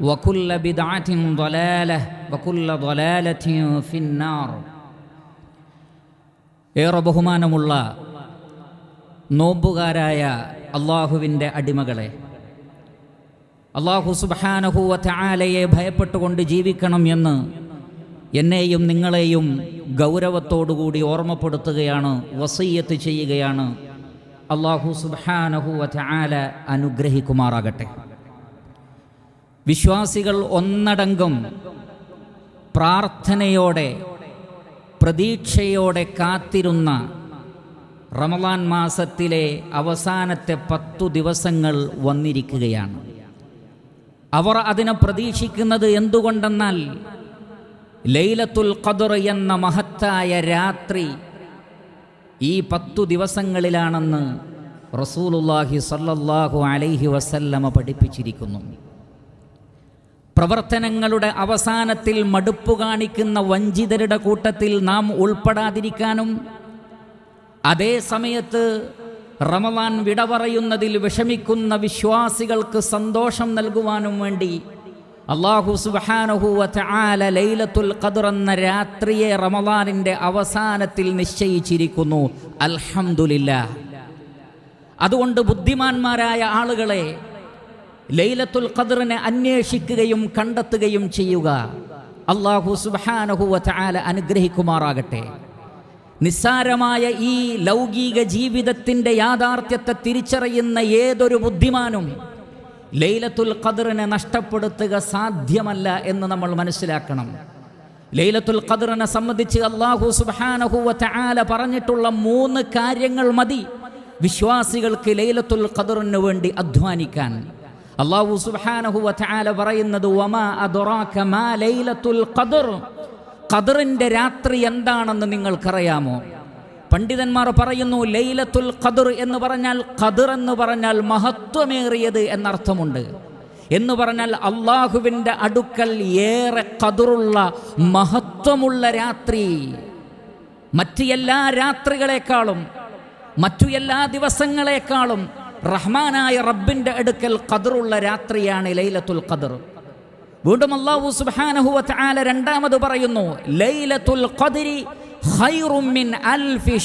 وكل بدعه ضلاله وكل ضلاله في النار ഏറെ ബഹുമാനമുള്ള നോമ്പുകാരായ അള്ളാഹുവിൻ്റെ അടിമകളെ അള്ളാഹു സുബാനഹുവ ആലയെ ഭയപ്പെട്ടുകൊണ്ട് ജീവിക്കണം എന്ന് എന്നെയും നിങ്ങളെയും ഗൗരവത്തോടുകൂടി ഓർമ്മപ്പെടുത്തുകയാണ് വസയ്യത്ത് ചെയ്യുകയാണ് അള്ളാഹു സുബാനഹുവ ആല അനുഗ്രഹിക്കുമാറാകട്ടെ വിശ്വാസികൾ ഒന്നടങ്കം പ്രാർത്ഥനയോടെ പ്രതീക്ഷയോടെ കാത്തിരുന്ന റമലാൻ മാസത്തിലെ അവസാനത്തെ പത്തു ദിവസങ്ങൾ വന്നിരിക്കുകയാണ്. അവർ അതിനെ പ്രതീക്ഷിക്കുന്നത് എന്തുകൊണ്ടെന്നാൽ ലൈലത്തുൽ ഖദർ എന്ന മഹത്തായ രാത്രി ഈ പത്തു ദിവസങ്ങളിലാണെന്ന് റസൂലുല്ലാഹി സല്ലല്ലാഹു അലൈഹി വസല്ലമ പഠിപ്പിച്ചിരിക്കുന്നു. പ്രവർത്തനങ്ങളുടെ അവസാനത്തിൽ മടുപ്പ് കാണിക്കുന്ന വഞ്ചിതരുടെ കൂട്ടത്തിൽ നാം ഉൾപ്പെടാതിരിക്കാനും അതേ സമയത്ത് റമവാൻ വിട പറയുന്നതിൽ വിഷമിക്കുന്ന വിശ്വാസികൾക്ക് സന്തോഷം നൽകുവാനും വേണ്ടി അള്ളാഹു സുബാനഹുവ ആല ലൈലത്തുൽ ഖദർ എന്ന രാത്രിയെ റമവാനിന്റെ അവസാനത്തിൽ നിശ്ചയിച്ചിരിക്കുന്നു. അൽഹംദുലില്ല അതുകൊണ്ട് ബുദ്ധിമാന്മാരായ ആളുകളെ ലൈലത്തുൽ ഖദറിനെ അന്വേഷിക്കുകയും കണ്ടെത്തുകയും ചെയ്യുക. അള്ളാഹു സുബാനഹുവ തആല അനുഗ്രഹിക്കുമാറാകട്ടെ. നിസ്സാരമായ ഈ ലൗകിക ജീവിതത്തിന്റെ യാഥാർത്ഥ്യത്തെ തിരിച്ചറിയുന്ന ഏതൊരു ബുദ്ധിമാനും ലൈലത്തുൽ ഖദറിനെ നഷ്ടപ്പെടുത്തുക സാധ്യമല്ല എന്ന് നമ്മൾ മനസ്സിലാക്കണം. ലൈലത്തുൽ ഖദറിനെ സംബന്ധിച്ച് അള്ളാഹു സുബാനഹുവ തആല പറഞ്ഞിട്ടുള്ള മൂന്ന് കാര്യങ്ങൾ മതി വിശ്വാസികൾക്ക് ലൈലത്തുൽ ഖദറിന് വേണ്ടി അധ്വാനിക്കാൻ. അള്ളാഹു സുബാനഹുവ ചാല പറയുന്നത് വമാ അദറാക മാ ലൈലത്തുൽ ഖദർ. ഖദറിന്റെ രാത്രി എന്താണെന്ന് നിങ്ങൾക്കറിയാമോ? പണ്ഡിതന്മാർ പറയുന്നു ലൈലത്തുൽ ഖദർ എന്ന് പറഞ്ഞാൽ ഖദർ എന്ന് പറഞ്ഞാൽ മഹത്വമേറിയത് എന്നർത്ഥമുണ്ട്. എന്ന് പറഞ്ഞാൽ അള്ളാഹുവിന്റെ അടുക്കൽ ഏറെ കതിറുള്ള മഹത്വമുള്ള രാത്രി. മറ്റു എല്ലാ രാത്രികളെക്കാളും മറ്റു എല്ലാ ദിവസങ്ങളെക്കാളും റഹ്മാനായ റബ്ബിന്റെ അടുക്കൽ ഖദറുള്ള രാത്രിയാണ് ലൈലത്തുൽ ഖദർ. വീണ്ടും അള്ളാഹു സുബ്ഹാനഹു ആല രണ്ടാമത് പറയുന്നു ലൈലത്തുൽ ഖദ്രി അൽഫി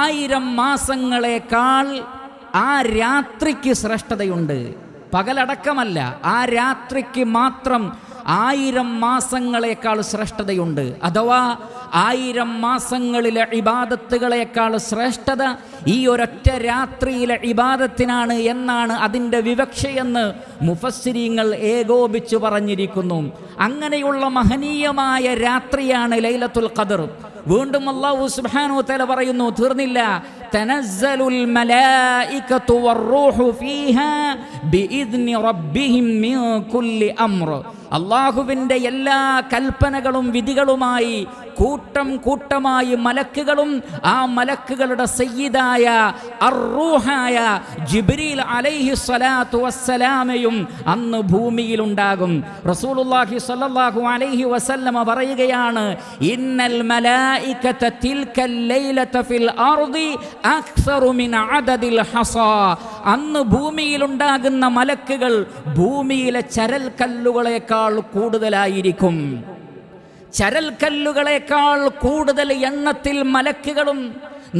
ആയിരം മാസങ്ങളെക്കാൾ ആ രാത്രിക്ക് ശ്രേഷ്ഠതയുണ്ട്. പകലടക്കമല്ല ആ രാത്രിക്ക് മാത്രം ആയിരം മാസങ്ങളെക്കാൾ ശ്രേഷ്ഠതയുണ്ട്. അഥവാ ആയിരം മാസങ്ങളിലെ ഇബാദത്തുകളെക്കാൾ ശ്രേഷ്ഠത ഈ ഒരൊറ്റ രാത്രിയിലെ ഇബാദത്തിനാണ് എന്നാണ് അതിന്റെ വിവക്ഷയെന്ന് മുഫസ്സിരിങ്ങൾ ഏകോപിച്ച് പറഞ്ഞിരിക്കുന്നു. അങ്ങനെയുള്ള മഹനീയമായ രാത്രിയാണ് ലൈലത്തുൽ ഖദർ. വീണ്ടും അള്ളാഹു സുബ്ഹാനഹു തആല പറയുന്നു തീർന്നില്ല. തനസ്സലുൽ മലായികത്തു റൂഹു ഫീഹാ ബിഇസ്നി റബ്ബിഹിം മിൻ കുല്ലി അംർ. അള്ളാഹുവിന്റെ എല്ലാ കൽപ്പനകളും വിധികളുമായി കൂട്ടം കൂട്ടമായി മലക്കുകളും ആ മലക്കുകളുടെ സയ്യിദായ അറൂഹായ ജിബ്രീൽ അലൈഹി സ്വലാത്തു വസ്സലാമയും അന്ന് ഭൂമിയിലുണ്ടാകും. റസൂലുള്ളാഹി സ്വല്ലല്ലാഹു അലൈഹി വസല്ലമ പറയുകയാണ് ഇന്നൽ മലായികത തിൽക്കൽ ലൈലത ഫിൽ അർദി അക്സറു അദദിൽ ഹസാ. അന്ന് ഭൂമിയിലുണ്ടാകുന്ന മലക്കുകൾ ഭൂമിയിലെ ചരൽ കല്ലുകളെക്കാൾ കൂടുതലായിരിക്കും. ചരൽക്കല്ലുകളേക്കാൾ കൂടുതൽ എണ്ണത്തിൽ മലക്കുകളും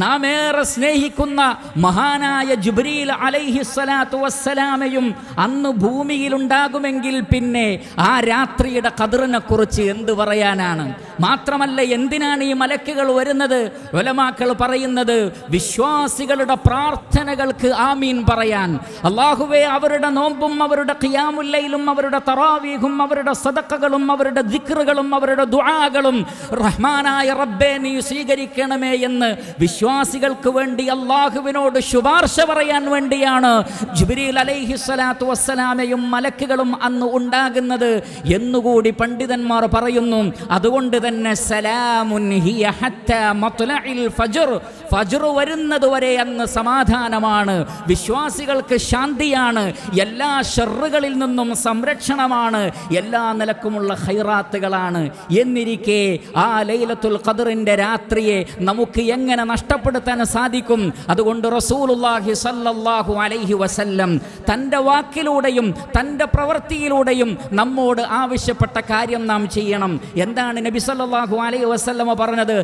നാം ഏറെ സ്നേഹിക്കുന്ന മഹാനായ ജുബ്രീൽ അലൈഹി സ്വലാത്തു വസ്സലാമയും അന്ന് ഭൂമിയിലുണ്ടാകുമെങ്കിൽ പിന്നെ ആ രാത്രിയുടെ കതിറിനെക്കുറിച്ച് എന്ത് പറയാനാണ്? മാത്രമല്ല എന്തിനാണ് ഈ മലക്കുകൾ വരുന്നത്? ഒലമാക്കൾ പറയുന്നത് വിശ്വാസികളുടെ പ്രാർത്ഥനകൾക്ക് ആമീൻ പറയാൻ. അള്ളാഹുവെ അവരുടെ നോമ്പും അവരുടെ ഖിയാമുല്ലയിലും അവരുടെ തറാവീഹും അവരുടെ സദക്കകളും അവരുടെ ദിക്റുകളും അവരുടെ ദുആകളും റഹ്മാനായ റബ്ബെ നീ സ്വീകരിക്കണമേ എന്ന് വിശ്വാസികൾക്ക് വേണ്ടി അള്ളാഹുവിനോട് ശുപാർശ പറയാൻ വേണ്ടിയാണ് ജുബിരിൽ അലൈഹി സ്വലാത്തു വസ്സലാമയും മലക്കുകളും അന്ന് ഉണ്ടാകുന്നത് എന്നുകൂടി പണ്ഡിതന്മാർ പറയുന്നു. അതുകൊണ്ട് തന്നെ സലാമുൻ ഹിയ ഹത്താ മത്ലഇൽ ഫജ്ർ. ഫജ്ർ വരുന്നത് വരെ അന്ന് സമാധാനമാണ്. വിശ്വാസികൾക്ക് ശാന്തിയാണ്. എല്ലാ ഷെറുകളിൽ നിന്നും സംരക്ഷണമാണ്. എല്ലാ നിലക്കുമുള്ള ഹൈറാത്തുകളാണ് എന്നിരിക്കെ ആ ലൈലത്തുൽ ഖദറിന്റെ രാത്രിയെ നമുക്ക് എങ്ങനെ നഷ്ടപ്പെടുത്താൻ സാധിക്കും? അതുകൊണ്ട് റസൂലുള്ളാഹി സല്ലല്ലാഹു അലൈഹി വസല്ലം തന്റെ വാക്കിലൂടെയും തന്റെ പ്രവൃത്തിയിലൂടെയും നമ്മോട് ആവശ്യപ്പെട്ട കാര്യം നാം ചെയ്യണം. എന്താണ് നബി സല്ലല്ലാഹു അലൈഹി വസല്ലമ പറഞ്ഞത്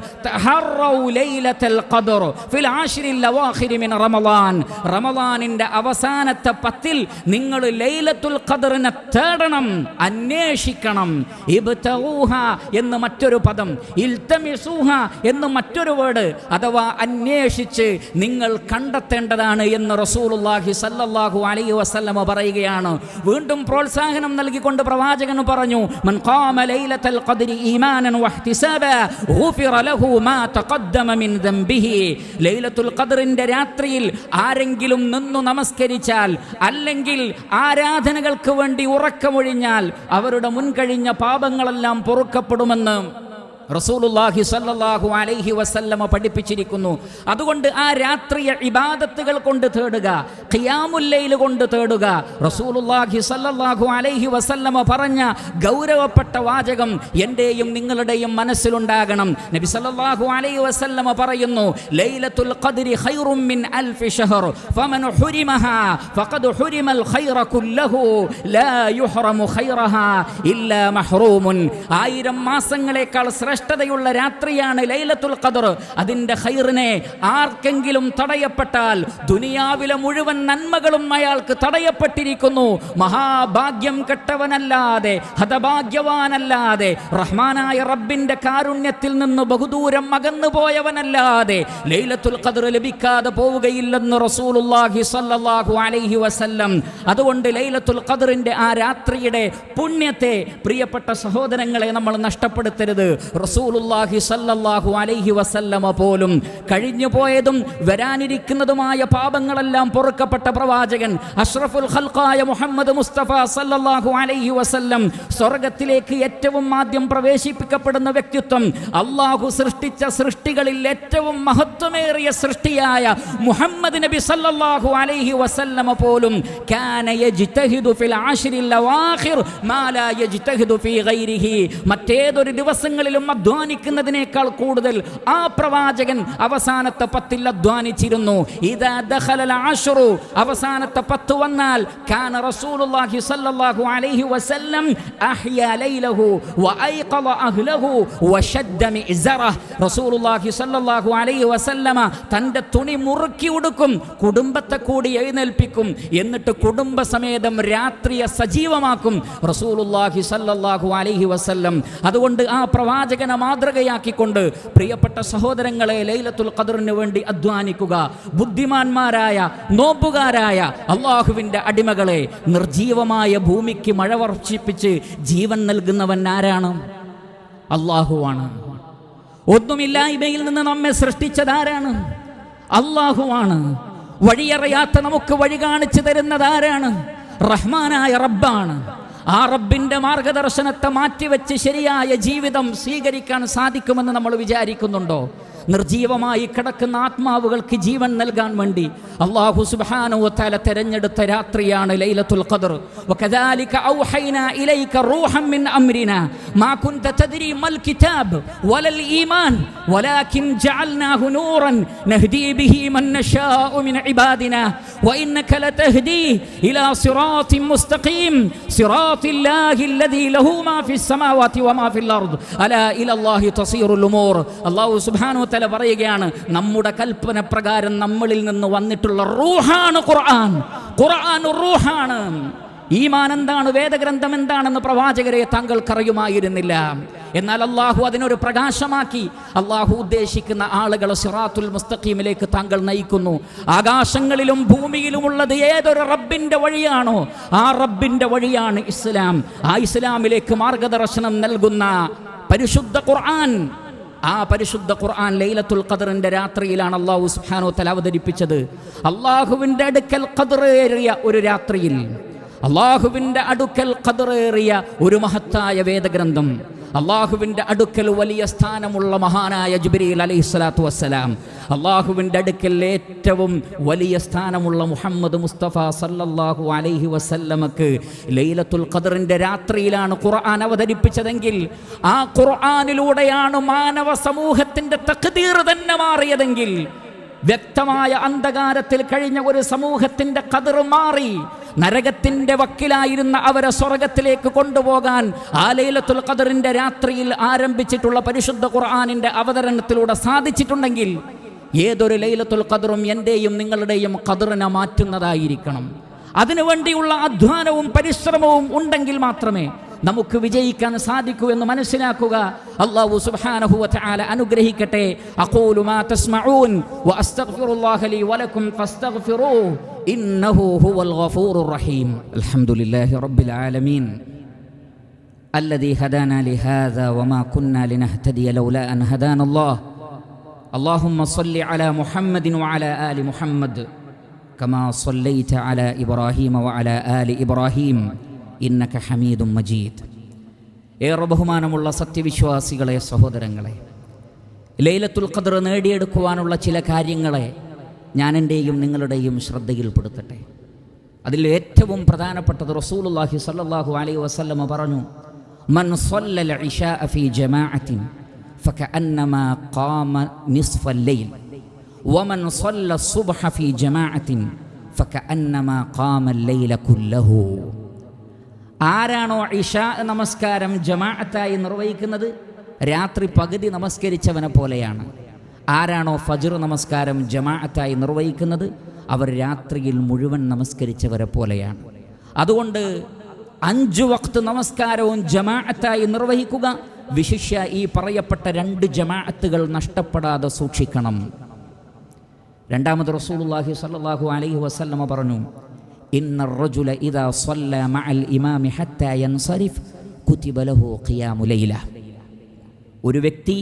ഫിൽ ആശിരിൽ മിൻ റമളാൻ റമളാനിന്റെ അവസാനത്തെ പത്തിൽ നിങ്ങൾ ലൈലത്തുൽ ഖദറിനെ തേടണം അന്വേഷിക്കണം. ഇബ്തഹൂഹ എന്ന് മറ്റൊരു പദം ഇൽതമിസൂഹ എന്ന് മറ്റൊരു വേർഡ് അഥവാ അന്വേഷിച്ച് നിങ്ങൾ കണ്ടെത്തേണ്ടതാണ് എന്ന് റസൂലുള്ളാഹി സല്ലല്ലാഹു അലൈഹി വസല്ലമ പറയുകയാണ്. വീണ്ടും പ്രോത്സാഹനം നൽകിക്കൊണ്ട് പ്രവാചകൻ പറഞ്ഞു മൻ ഖാമ ലൈലത്തൽ ഖദരി ഈമാനൻ ലൈലത്തുൽ ഖദ്റിന്റെ രാത്രിയിൽ ആരെങ്കിലും നിന്നു നമസ്കരിച്ചാൽ അല്ലെങ്കിൽ ആരാധനകൾക്ക് വേണ്ടി ഉറക്കമൊഴിഞ്ഞാൽ അവരുടെ മുൻകഴിഞ്ഞ പാപങ്ങളെല്ലാം പൊറുക്കപ്പെടുമെന്ന് റസൂലുള്ളാഹി സ്വല്ലല്ലാഹു അലൈഹി വസല്ലമ പഠിപ്പിച്ചിരിക്കുന്നു. അതുകൊണ്ട് ആ രാത്രിയ ഇബാദത്തുകൾ കൊണ്ട് തേടുക ഖിയാമുല്ലൈൽ കൊണ്ട് തേടുക. റസൂലുള്ളാഹി സ്വല്ലല്ലാഹു അലൈഹി വസല്ലമ പറഞ്ഞ ഗൗരവപ്പെട്ട വാചകം എന്റെയും നിങ്ങളുടെയും മനസ്സിലുണ്ടാകണം. നബി സല്ലല്ലാഹു അലൈഹി വസല്ലമ പറയുന്നു ലൈലത്തുൽ ഖദ്രി ഖൈറും മിൻ അൽഫി ഷഹർ. ഫമൻ ഹുരിമഹാ ഫഖദ് ഹുരിമൽ ഖൈറ കുല്ലഹു ലാ യുഹ്റമു ഖൈറഹാ ഇല്ലാ മഹ്റൂമുൻ. ആയിരം മാസങ്ങളെക്കാൾ ശ്രേഷ്ഠതയുള്ള രാത്രിയാണ് ലൈലത്തുൽ ഖദർ. അതിന്റെ ഹൈറിനെ ആർക്കെങ്കിലും തടയപ്പെട്ടാൽ ദുനിയാവിലെ മുഴുവൻ നന്മകളും അയാൾക്ക് തടയപ്പെട്ടിരിക്കുന്നു. മഹാഭാഗ്യം കെട്ടവനല്ലാതെ ഹതഭാഗ്യവാനല്ലാതെ റഹ്മാനായ റബ്ബിന്റെ കാരുണ്യത്തിൽ നിന്ന് ബഹുദൂരം അകന്നു പോയവനല്ലാതെ ലൈലത്തുൽ ഖദർ ലഭിക്കാതെ പോവുകയില്ലെന്ന് റസൂലുള്ളാഹി സ്വല്ലല്ലാഹു അലൈഹി വസല്ലം. അതുകൊണ്ട് ലൈലത്തുൽ ഖദറിന്റെ ആ രാത്രിയുടെ പുണ്യത്തെ പ്രിയപ്പെട്ട സഹോദരങ്ങളെ നമ്മൾ നഷ്ടപ്പെടുത്തരുത്. റസൂലുള്ളാഹി സല്ലല്ലാഹു അലൈഹി വസല്ലമ പോലും കഴിഞ്ഞു പോയതും വരാനിരിക്കുന്നതുമായ പാപങ്ങളെല്ലാം പൊറുക്കപ്പെട്ട പ്രവാചകൻ അഷ്റഫുൽ ഖൽഖായ മുഹമ്മദ് മുസ്തഫ സല്ലല്ലാഹു അലൈഹി വസല്ലം സ്വർഗത്തിലേക്ക് ഏറ്റവും ആദ്യം പ്രവേശിപ്പിക്കപ്പെടുന്ന വ്യക്തിത്വം അള്ളാഹു സൃഷ്ടിച്ച സൃഷ്ടികളിൽ ഏറ്റവും മഹത്വമേറിയ സൃഷ്ടിയായ മുഹമ്മദ് നബി സല്ലല്ലാഹു അലൈഹി വസല്ലമ പോലും കാന യജ്തഹിദു ഫിൽ ആശിരിൽ അവാഖിർ മാ ലാ യജ്തഹിദു ഫീ ഗൈരിഹി. മറ്റേതൊരു ദിവസങ്ങളിലും അധ്വാനിക്കുന്നതിനേക്കാൾ കൂടുതൽ ആ പ്രവാചകൻ അവസാനത്തെ പത്തിൽ അധ്വാനിച്ചിരുന്നു. ആശുറു അവസാനത്തെ പത്ത് വന്നാൽ കാന റസൂലുള്ളാഹി അലൈഹി വസല്ലം ലൈലഹു അഹ്ലഹു വശദ്ദ റസൂലുള്ളാഹി അലൈഹി വസല്ലമ തുണി മുറുക്കി ഉടുക്കും കുടുംബത്തെ കൂടി എഴുന്നേൽപ്പിക്കും എന്നിട്ട് കുടുംബസമേതം രാത്രിയെ സജീവമാക്കും. റസൂലുള്ളാഹി അലൈഹി വസല്ലം. അതുകൊണ്ട് ആ പ്രവാചകനെ മാതൃകയാക്കിക്കൊണ്ട് പ്രിയപ്പെട്ട സഹോദരങ്ങളെ ലൈലത്തുൽ ഖദറിന് വേണ്ടി അധ്വാനിക്കുക. ബുദ്ധിമാന്മാരായ നോമ്പുകാരായ അള്ളാഹുവിന്റെ അടിമകളെ നിർജീവമായ ഭൂമിക്ക് മഴ വർഷിപ്പിച്ച് ജീവൻ നൽകുന്നവൻ ആരാണ്? അള്ളാഹുവാണ്. ഒന്നുമില്ലായ്മയിൽ നിന്ന് നമ്മെ സൃഷ്ടിച്ചതാരാണ്? അള്ളാഹുവാണ്. വഴിയറിയാത്ത നമുക്ക് വഴി കാണിച്ചു തരുന്നതാരാണ്? റഹ്മാനായ റബ്ബാണ്. ആ റബ്ബിന്റെ മാർഗദർശനത്തെ മാറ്റിവെച്ച് ശരിയായ ജീവിതം സ്വീകരിക്കാൻ സാധിക്കുമെന്ന് നമ്മൾ വിചാരിക്കുന്നുണ്ടോ? നിർജീവമായി കിടക്കുന്ന ആത്മാവുകൾക്ക് ജീവൻ നൽകാൻ വേണ്ടി അള്ളാഹു സുബ്ഹാനഹു വതആല തെരഞ്ഞെടുത്ത രാത്രിയാണ് ലൈലത്തുൽ ഖദർ വകദാലിക ഔഹൈനാ ഇലൈക റൂഹൻ മിൻ അംരിനാ മാ കുൻത തദ്രി മൽ കിതാബ് വലൽ ഈമാൻ ولكن جعلناه نورا نهدي به من نشاء من عبادنا وإنك لتهدي إلى صراط مستقيم صراط الله الذي له ما في السماوات وما في الأرض ألا إلى الله تصير الأمور الله سبحانه وتعالى തല പറയുകയാണ് നമ്മുടെ കൽപ്പന പ്രകാരം നമ്മളിൽ നിന്ന് വന്നിട്ടുള്ള റൂഹാണ് ഖുർആൻ. ഖുർആൻ റൂഹാണ്. ഈമാൻ എന്താണ് വേദഗ്രന്ഥം എന്താണെന്ന് പ്രവാചകരെ താങ്കൾക്കറിയുമായിരുന്നില്ല. എന്നാൽ അള്ളാഹു അതിനൊരു പ്രകാശമാക്കി. അള്ളാഹു ഉദ്ദേശിക്കുന്ന ആളുകളെ സിറാത്തുൽ മുസ്തഖീമിലേക്ക് താങ്കൾ നയിക്കുന്നു. ആകാശങ്ങളിലും ഭൂമിയിലുമുള്ളത് ഏതൊരു റബ്ബിന്റെ വഴിയാണോ ആ റബ്ബിന്റെ വഴിയാണ് ഇസ്ലാം. ആ ഇസ്ലാമിലേക്ക് മാർഗദർശനം നൽകുന്ന പരിശുദ്ധ ഖുർആൻ ആ പരിശുദ്ധ ഖുർആൻ ലൈലത്തുൽ ഖദറിന്റെ രാത്രിയിലാണ് അള്ളാഹു സുഹാനോ തല അവതരിപ്പിച്ചത്. അള്ളാഹുവിന്റെ അടുക്കൽ ഖദറേറിയ ഒരു രാത്രിയിൽ. അള്ളാഹുവിന്റെ അടുക്കൽ ഖദറേറിയ ഒരു മഹത്തായ വേദഗ്രന്ഥം. അള്ളാഹുവിന്റെ അടുക്കൽ വലിയ സ്ഥാനമുള്ള മഹാനായ ജുബിരിയിൽ അലൈഹി സ്വലാത്തു വസ്സലാം. അള്ളാഹുവിന്റെ അടുക്കൽ ഏറ്റവും വലിയ സ്ഥാനമുള്ള മുഹമ്മദ് മുസ്തഫ സല്ലല്ലാഹു അലൈഹി വസല്ലമക്ക് ലൈലത്തുൽ ഖദറിന്റെ രാത്രിയിലാണ് ഖുർആൻ അവതരിപ്പിച്ചതെങ്കിൽ ആ ഖുർആാനിലൂടെയാണ് മാനവ സമൂഹത്തിന്റെ തക്തീർ തന്നെ മാറിയതെങ്കിൽ വ്യക്തമായ അന്ധകാരത്തിൽ കഴിഞ്ഞ ഒരു സമൂഹത്തിന്റെ കതിർ മാറി നരകത്തിന്റെ വക്കിലായിരുന്ന അവരെ സ്വർഗത്തിലേക്ക് കൊണ്ടുപോകാൻ ആ ലൈലത്തുൽ ഖദറിന്റെ രാത്രിയിൽ ആരംഭിച്ചിട്ടുള്ള പരിശുദ്ധ ഖുർആാനിന്റെ അവതരണത്തിലൂടെ സാധിച്ചിട്ടുണ്ടെങ്കിൽ ഏതൊരു ലൈലത്തുൽ ഖദറും എന്റെയും നിങ്ങളുടെയും ഖദറിനെ മാറ്റുന്നതായിരിക്കണം. അതിനുവേണ്ടിയുള്ള അധ്വാനവും പരിശ്രമവും ഉണ്ടെങ്കിൽ മാത്രമേ നമുക്ക് വിജയിക്കാൻ സാധിക്കൂ എന്ന് മനസ്സിലാക്കുക അല്ലാഹു സുബ്ഹാനഹു വ തആല അനുഗ്രഹിക്കട്ടെ അഖൂലു മാ തസ്മഊൻ വ അസ്തഗ്ഫിറുല്ലാഹ ലി വലക്കും ഫസ്തഗ്ഫിറൂഹു ഇന്നഹു ഹുവൽ ഗഫൂറുർ റഹീം അൽഹംദുലില്ലാഹി റബ്ബിൽ ആലമീൻ الذي هدانا لهذا وما كنا لنهتدي لولا أن هدانا الله اللهم صل على محمد وعلى آل محمد كما صليت على إبراهيم وعلى آل إبراهيم ഇന്നക ഹമീദും മജീദ് ഏറെ ബഹുമാനമുള്ള സത്യവിശ്വാസികളെ സഹോദരങ്ങളെ ലൈലത്തുൽ ഖദർ നേടിയെടുക്കുവാനുള്ള ചില കാര്യങ്ങളെ ഞാൻ എൻ്റെയും നിങ്ങളുടെയും ശ്രദ്ധയിൽപ്പെടുത്തട്ടെ അതിൽ ഏറ്റവും പ്രധാനപ്പെട്ടത് റസൂലുള്ളാഹി സ്വല്ലല്ലാഹു അലൈഹി വസല്ലമ പറഞ്ഞു മൻ സ്വല്ലൽ ഇശാ ഫീ ജമാഅത്തിൻ فكأنما قام نصف الليل ومن صلى الصبح في جماعة فكأنما قام الليل كله ആരാണോ ഇഷ നമസ്കാരം ജമാഅത്തായി നിർവഹിക്കുന്നത്? രാത്രി പകുതി നമസ്കരിച്ചവനെ പോലെയാണ്. ആരാണോ ഫജർ നമസ്കാരം ജമാഅത്തായി നിർവഹിക്കുന്നത്? അവർ രാത്രിയിൽ മുഴുവൻ നമസ്കരിച്ചവരെ പോലെയാണ്. അതുകൊണ്ട് അഞ്ചു വക്ത് നമസ്കാരവും ജമാഅത്തായി നിർവഹിക്കുക വിശിഷ്യ ഈ പറയപ്പെട്ട രണ്ട് ജമാഅത്തുകൾ നഷ്ടപ്പെടാതെ സൂക്ഷിക്കണം. രണ്ടാമത് റസൂലുള്ളാഹി സ്വല്ലല്ലാഹു അലൈഹി വസല്ലമ പറഞ്ഞു ഇന്ന റജുല ഇദാ സല്ല മഅൽ ഇമാമി ഹത്ത യൻസരിഫ് ഖിയാമു ലൈല. ഒരു വ്യക്തി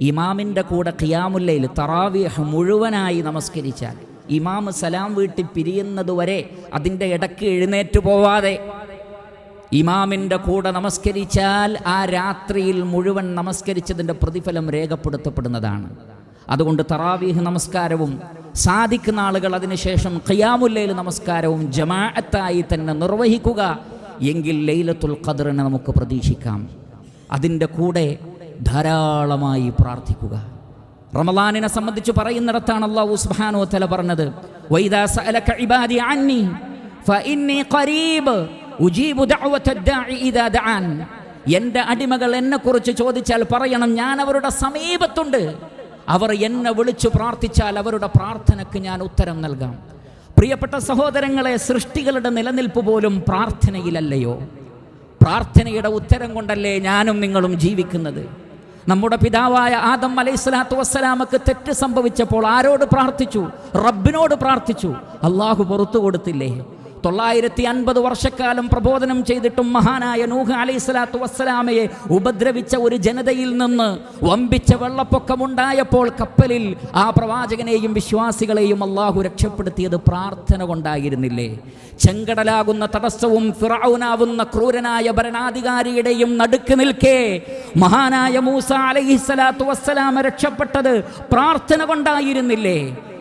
ഇമാമിന്റെ കൂടെ ഖിയാമുല്ലയിൽ തറാവീഹ് മുഴുവനായി നമസ്കരിച്ചാൽ ഇമാം സലാം വീട്ടി പിരിയുന്നതുവരെ അതിന്റെ ഇടയ്ക്ക് എഴുന്നേറ്റ് പോവാതെ ഇമാമിന്റെ കൂടെ നമസ്കരിച്ചാൽ ആ രാത്രിയിൽ മുഴുവൻ നമസ്കരിച്ചതിന്റെ പ്രതിഫലം രേഖപ്പെടുത്തപ്പെടുന്നതാണ്. അതുകൊണ്ട് തറാവീഹ് നമസ്കാരവും സാധിക്കുന്ന ആളുകൾ അതിനുശേഷം ഖിയാമുല്ലയിൽ നമസ്കാരവും ജമാഅത്തായി തന്നെ നിർവഹിക്കുക. എങ്കിൽ ലൈലത്തുൽ ഖദറിനെ നമുക്ക് പ്രതീക്ഷിക്കാം. അതിന്റെ കൂടെ ധാരാളമായി പ്രാർത്ഥിക്കുക. റമലാനിനെ സംബന്ധിച്ച് പറയുന്നിടത്താണ് അള്ളാഹു സുബ്ഹാനഹു തല പറഞ്ഞത്. എന്റെ അടിമകൾ എന്നെക്കുറിച്ച് ചോദിച്ചാൽ പറയണം ഞാൻ അവരുടെ സമീപത്തുണ്ട്. അവർ എന്നെ വിളിച്ചു പ്രാർത്ഥിച്ചാൽ അവരുടെ പ്രാർത്ഥനയ്ക്ക് ഞാൻ ഉത്തരം നൽകാം. പ്രിയപ്പെട്ട സഹോദരങ്ങളെ സൃഷ്ടികളുടെ നിലനിൽപ്പ് പോലും പ്രാർത്ഥനയിലല്ലയോ? പ്രാർത്ഥനയുടെ ഉത്തരം കൊണ്ടല്ലേ ഞാനും നിങ്ങളും ജീവിക്കുന്നത്? നമ്മുടെ പിതാവായ ആദം അലൈഹി സ്വലാത്തു വസ്സലാമക്ക് തെറ്റ് സംഭവിച്ചപ്പോൾ ആരോട് പ്രാർത്ഥിച്ചു? റബ്ബിനോട് പ്രാർത്ഥിച്ചു. അള്ളാഹു പുറത്തു കൊടുത്തില്ലേ? തൊള്ളായിരത്തി അൻപത് വർഷക്കാലം പ്രബോധനം ചെയ്തിട്ടും മഹാനായ നൂഹ് അലൈഹി സ്വലാത്തു വസ്സലാമയെ ഉപദ്രവിച്ച ഒരു ജനതയിൽ നിന്ന് വമ്പിച്ച വെള്ളപ്പൊക്കമുണ്ടായപ്പോൾ കപ്പലിൽ ആ പ്രവാചകനെയും വിശ്വാസികളെയും അള്ളാഹു രക്ഷപ്പെടുത്തിയത് പ്രാർത്ഥന കൊണ്ടായിരുന്നില്ലേ? ചെങ്കടലാകുന്ന തടസ്സവും ഫിറൌനാവുന്ന ക്രൂരനായ ഭരണാധികാരിയുടെയും നടുക്ക് നിൽക്കേ മഹാനായ മൂസ അലൈഹി സ്വലാത്തു വസ്സലാമ രക്ഷപ്പെട്ടത് പ്രാർത്ഥന കൊണ്ടായിരുന്നില്ലേ?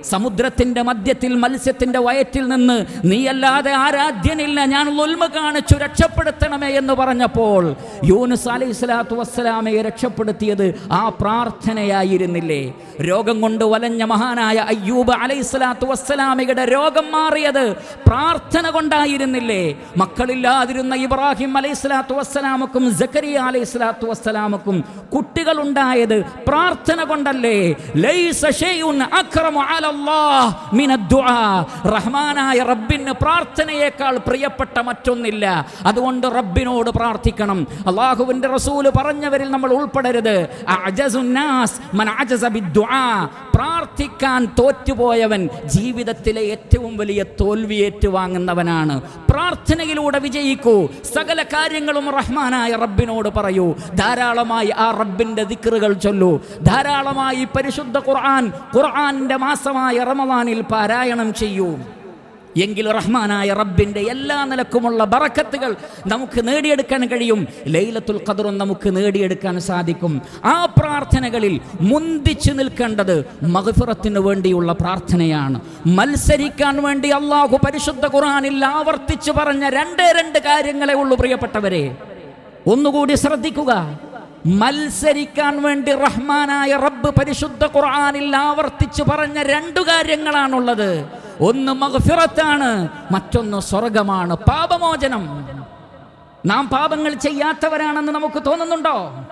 സമുദ്രത്തിന്റെ മധ്യത്തിൽ മത്സ്യത്തിന്റെ വയറ്റിൽ നിന്ന് നീയല്ലാതെ ആരാധ്യനില്ല. ഞാൻ ഒൽമ കാണിച്ചു രക്ഷപ്പെടുത്തണമേ എന്ന് പറഞ്ഞപ്പോൾ യൂനുസ് അലൈഹി സ്വലാത്തു വസ്സലാമയെ രക്ഷപ്പെടുത്തിയത് ആ പ്രാർത്ഥനയായിരുന്നില്ലേ. രോഗം കൊണ്ട് വലഞ്ഞ മഹാനായ അയ്യൂബ് അലൈഹി സ്വലാത്തു വസ്സലാമയുടെ രോഗം മാറിയത് പ്രാർത്ഥന കൊണ്ടായിരുന്നില്ലേ. മക്കളില്ലാതിരുന്ന ഇബ്രാഹിം അലൈഹി സ്വലാത്തു വസ്സലാമക്കും ജക്കരിയ അലൈഹി സ്വലാത്തു വസ്സലാമക്കും കുട്ടികളുണ്ടായത് പ്രാർത്ഥന കൊണ്ടല്ലേ. മിനദ്ദുആ റഹ്മാനായ റബ്ബിന് പ്രാർത്ഥനയേക്കാൾ പ്രിയപ്പെട്ട മറ്റൊന്നില്ല. അതുകൊണ്ട് റബ്ബിനോട് പ്രാർത്ഥിക്കണം. അള്ളാഹുവിന്റെ റസൂൽ പറഞ്ഞവരിൽ നമ്മൾ ഉൾപ്പെടരുത്. പ്രാർത്ഥിക്കാൻ തോറ്റുപോയവൻ ജീവിതത്തിലെ ഏറ്റവും വലിയ തോൽവി ഏറ്റുവാങ്ങുന്നവനാണ് പ്രാർത്ഥനയിലൂടെ വിജയിക്കൂ. സകല കാര്യങ്ങളും റഹ്മാനായ റബ്ബിനോട് പറയൂ. ധാരാളമായി ആ റബ്ബിന്റെ ദിക്റുകൾ ചൊല്ലൂ. ധാരാളമായി പരിശുദ്ധ ഖുർആൻ ഖുർആന്റെ മാസമായ റമദാനിൽ പാരായണം ചെയ്യൂ. എങ്കിൽ റഹ്മാനായ റബ്ബിന്റെ എല്ലാ നിലക്കുമുള്ള ബറക്കത്തുകൾ നമുക്ക് നേടിയെടുക്കാൻ കഴിയും. ലൈലത്തുൽ ഖദറും നമുക്ക് നേടിയെടുക്കാൻ സാധിക്കും. ആ പ്രാർത്ഥനകളിൽ മുന്തിച്ചു നിൽക്കേണ്ടത് മഗ്ഫിറത്തിന് വേണ്ടിയുള്ള പ്രാർത്ഥനയാണ്. മത്സരിക്കാൻ വേണ്ടി അള്ളാഹു പരിശുദ്ധ ഖുർആനിൽ ആവർത്തിച്ചു പറഞ്ഞ രണ്ടേ രണ്ട് കാര്യങ്ങളെ ഉള്ളൂ പ്രിയപ്പെട്ടവരെ. ഒന്നുകൂടി ശ്രദ്ധിക്കുക. മത്സരിക്കാൻ വേണ്ടി റഹ്മാനായ റബ്ബ് പരിശുദ്ധ ഖുർആാനിൽ ആവർത്തിച്ചു പറഞ്ഞ രണ്ടു കാര്യങ്ങളാണുള്ളത്. ഒന്ന് മഹഫിറത്താണ് മറ്റൊന്ന് സ്വർഗമാണ്. പാപമോചനം. നാം പാപങ്ങൾ ചെയ്യാത്തവരാണെന്ന് നമുക്ക് തോന്നുന്നുണ്ടോ?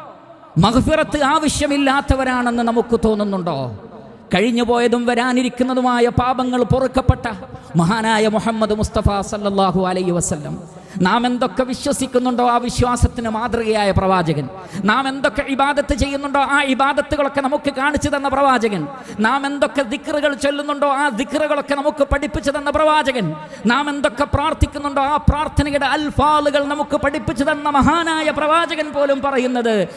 മഹഫിറത്ത് ആവശ്യമില്ലാത്തവരാണെന്ന് നമുക്ക് തോന്നുന്നുണ്ടോ? കഴിഞ്ഞു പോയതും വരാനിരിക്കുന്നതുമായ പാപങ്ങൾ പൊറുക്കപ്പെട്ട മഹാനായ മുഹമ്മദ് മുസ്തഫ സല്ലാഹു അലൈ വസല്ലം നാം എന്തൊക്കെ വിശ്വസിക്കുന്നുണ്ടോ ആ വിശ്വാസത്തിന് മാതൃകയായ പ്രവാചകൻ. നാം എന്തൊക്കെ ഇബാദത്ത് ചെയ്യുന്നുണ്ടോ ആ ഇബാദത്തുകളൊക്കെ നമുക്ക് കാണിച്ചു തന്ന പ്രവാചകൻ. നാം എന്തൊക്കെ ദിക്റുകൾ ചൊല്ലുന്നുണ്ടോ ആ ദിക്റുകളൊക്കെ നമുക്ക് പഠിപ്പിച്ചു തന്ന പ്രവാചകൻ. നാം എന്തൊക്കെ പ്രാർത്ഥിക്കുന്നുണ്ടോ ആ പ്രാർത്ഥനയുടെ അൽഫാലുകൾ നമുക്ക് പഠിപ്പിച്ചു തന്ന മഹാനായ പ്രവാചകൻ പോലും പറയുന്നത്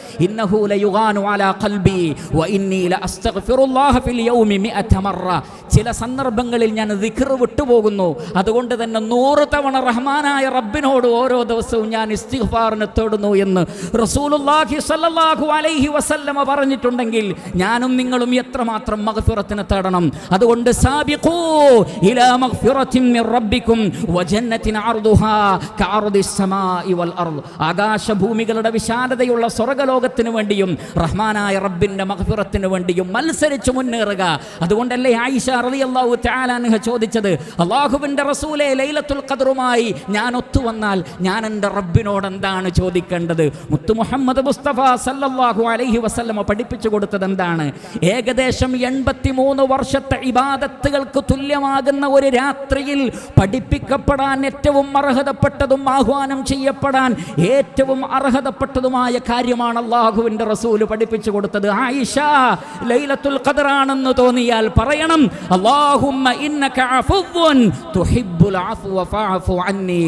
ചില സന്ദർഭങ്ങളിൽ ഞാൻ ദിക്ർ വിട്ടുപോകുന്നു. അതുകൊണ്ട് തന്നെ നൂറ് തവണ റഹ്മാനായ റബ്ബിനോട് ഓരോ ദിവസവും ഞാൻ ഇസ്തിഫാറിന് തേടുന്നു എന്ന് റസൂലുള്ളാഹി സ്വല്ലല്ലാഹു അലൈഹി വസല്ലമ പറഞ്ഞിട്ടുണ്ടെങ്കിൽ ഞാനും നിങ്ങളും എത്രമാത്രം മഗ്ഫിറത്തിന് തേടണം? അതുകൊണ്ട് സാബിഖൂ ഇലാ മഗ്ഫിറത്തിൻ മിർ റബ്ബിക്കും വജന്നത്തിൻ അർദുഹാ കഅർദിസ് സമാഇ വൽ അർദ്. ആകാശഭൂമികളുടെ വിശാലതയുള്ള സ്വർഗലോകത്തിനു വേണ്ടിയും റഹ്മാനായ റബ്ബിന്റെ മഗ്ഫിറത്തിന് വേണ്ടിയും മത്സരിച്ചു മുന്നേറുക. അതുകൊണ്ടല്ലേ ആയിഷ റളിയല്ലാഹു തആല അൻഹ ചോദിച്ചത്? അള്ളാഹുവിന്റെ റസൂലേ ലൈലത്തുൽ ഖദ്റുമായി ഞാൻ ഒത്തുവന്നാൽ ഞാൻ എന്റെ റബ്ബിനോട് എന്താണ് ചോദിക്കേണ്ടത്? മുത്തു മുഹമ്മദ് മുസ്തഫ സല്ലാഹു അലൈഹി വസല്ലമ പഠിപ്പിച്ചു കൊടുത്തത് എന്താണ്? ഏകദേശം എൺപത്തി മൂന്ന് വർഷത്തെ ഇബാദത്തുകൾക്ക് തുല്യമാകുന്ന ഒരു രാത്രിയിൽ പഠിപ്പിക്കപ്പെടാൻ ഏറ്റവും അർഹതപ്പെട്ടതും ആഹ്വാനം ചെയ്യപ്പെടാൻ ഏറ്റവും അർഹതപ്പെട്ടതുമായ കാര്യമാണ് അള്ളാഹുവിന്റെ റസൂൽ പഠിപ്പിച്ചു കൊടുത്തത്. ആയിഷ ലൈലത്തുൽ ഖദറാണെന്ന് തോന്നിയാൽ പറയണം അല്ലാഹുമ്മ ഇന്നക അഫുവ്വുൻ തുഹിബ്ബുൽ അഫ്വ ഫഅഫു അന്നി.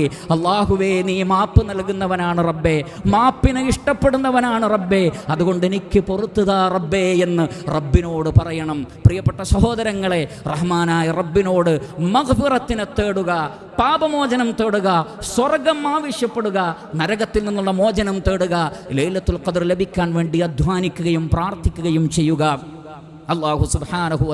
അല്ലാഹുവേ നീ മാപ്പ് നൽകുന്നവനാണ് റബ്ബേ. മാപ്പിനെ ഇഷ്ടപ്പെടുന്നവനാണ് റബ്ബേ. അതുകൊണ്ട് എനിക്ക് പൊറത്തുതാ റബ്ബേ എന്ന് റബ്ബിനോട് പറയണം. പ്രിയപ്പെട്ട സഹോദരങ്ങളെ റഹ്മാനായ റബ്ബിനോട് മഗ്ഫിറത്തിനെ തേടുക പാപമോചനം തേടുക സ്വർഗം ആവശ്യപ്പെടുക നരകത്തിൽ നിന്നുള്ള മോചനം തേടുക ലൈലത്തുൽ ഖദർ ലഭിക്കാൻ വേണ്ടി അധ്വാനിക്കുകയും പ്രാർത്ഥിക്കുകയും ചെയ്യുക. അള്ളാഹു സുബ്ഹാനഹു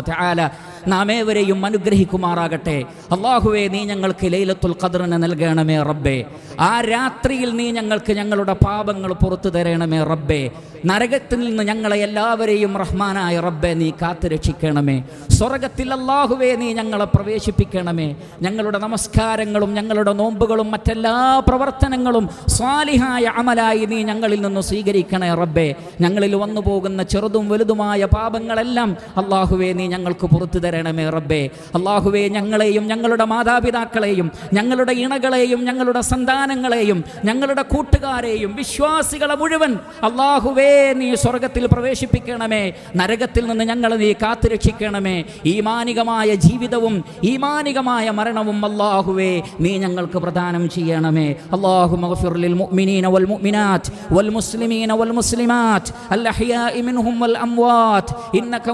നാമേവരെയും അനുഗ്രഹിക്കുമാറാകട്ടെ. അള്ളാഹുവെ നീ ഞങ്ങൾക്ക് ലൈലത്തുൽ ഖദറിന് നൽകണമേ റബ്ബേ. ആ രാത്രിയിൽ നീ ഞങ്ങൾക്ക് ഞങ്ങളുടെ പാപങ്ങൾ പുറത്തു തരണമേ റബ്ബേ. നരകത്തിൽ നിന്ന് ഞങ്ങളെ എല്ലാവരെയും റഹ്മാനായ റബ്ബെ നീ കാത്തു രക്ഷിക്കണമേ. സ്വർഗത്തിൽ അള്ളാഹുവെ നീ ഞങ്ങളെ പ്രവേശിപ്പിക്കണമേ. ഞങ്ങളുടെ നമസ്കാരങ്ങളും ഞങ്ങളുടെ നോമ്പുകളും മറ്റെല്ലാ പ്രവർത്തനങ്ങളും സ്വാലിഹായ അമലായി നീ ഞങ്ങളിൽ നിന്ന് സ്വീകരിക്കണേ റബ്ബേ. ഞങ്ങളിൽ വന്നു പോകുന്ന ചെറുതും വലുതുമായ പാപങ്ങളെല്ലാം അള്ളാഹുവേ നീ ഞങ്ങൾക്ക് പുറത്തു തരണമേ റബ്ബേ. അള്ളാഹുവേ ഞങ്ങളെയും ഞങ്ങളുടെ മാതാപിതാക്കളെയും ഞങ്ങളുടെ ഇണകളെയും ഞങ്ങളുടെ സന്താനങ്ങളെയും ഞങ്ങളുടെ കൂട്ടുകാരെയും വിശ്വാസികളെ മുഴുവൻ അള്ളാഹുവേ നീ സ്വർഗത്തിൽ പ്രവേശിപ്പിക്കണമേ. നരകത്തിൽ നിന്ന് ഞങ്ങളെ നീ കാത്തുരക്ഷിക്കണമേ. ഈമാനികമായ ജീവിതവും ഈമാനികമായ മരണവും അള്ളാഹുവേ നീ ഞങ്ങൾക്ക് പ്രദാനം ചെയ്യണമേ. അള്ളാഹു മഗ്ഫിർ മുഅ്മിനീന വൽ മുഅ്മിനാത്ത് വൽ മുസ്ലിമീന വൽ മുസ്ലിമാത്ത് അൽ അഹ്യാഇ മിൻഹും വൽ അംവാത്ത് ഇന്നക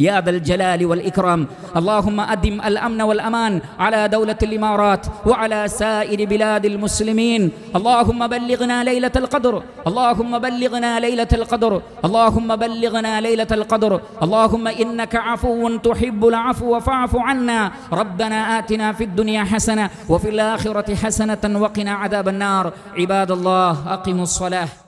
يا ذا الجلال والإكرام. اللهم أدم الأمن والأمان على دولة الإمارات وعلى سائر بلاد المسلمين. اللهم بلغنا ليلة القدر. اللهم بلغنا ليلة القدر. اللهم بلغنا ليلة القدر. اللهم إنك عفو تحب العفو فاعف عنا. ربنا آتنا في الدنيا حسنة وفي الآخرة حسنة وقنا عذاب النار. عباد الله أقموا الصلاة.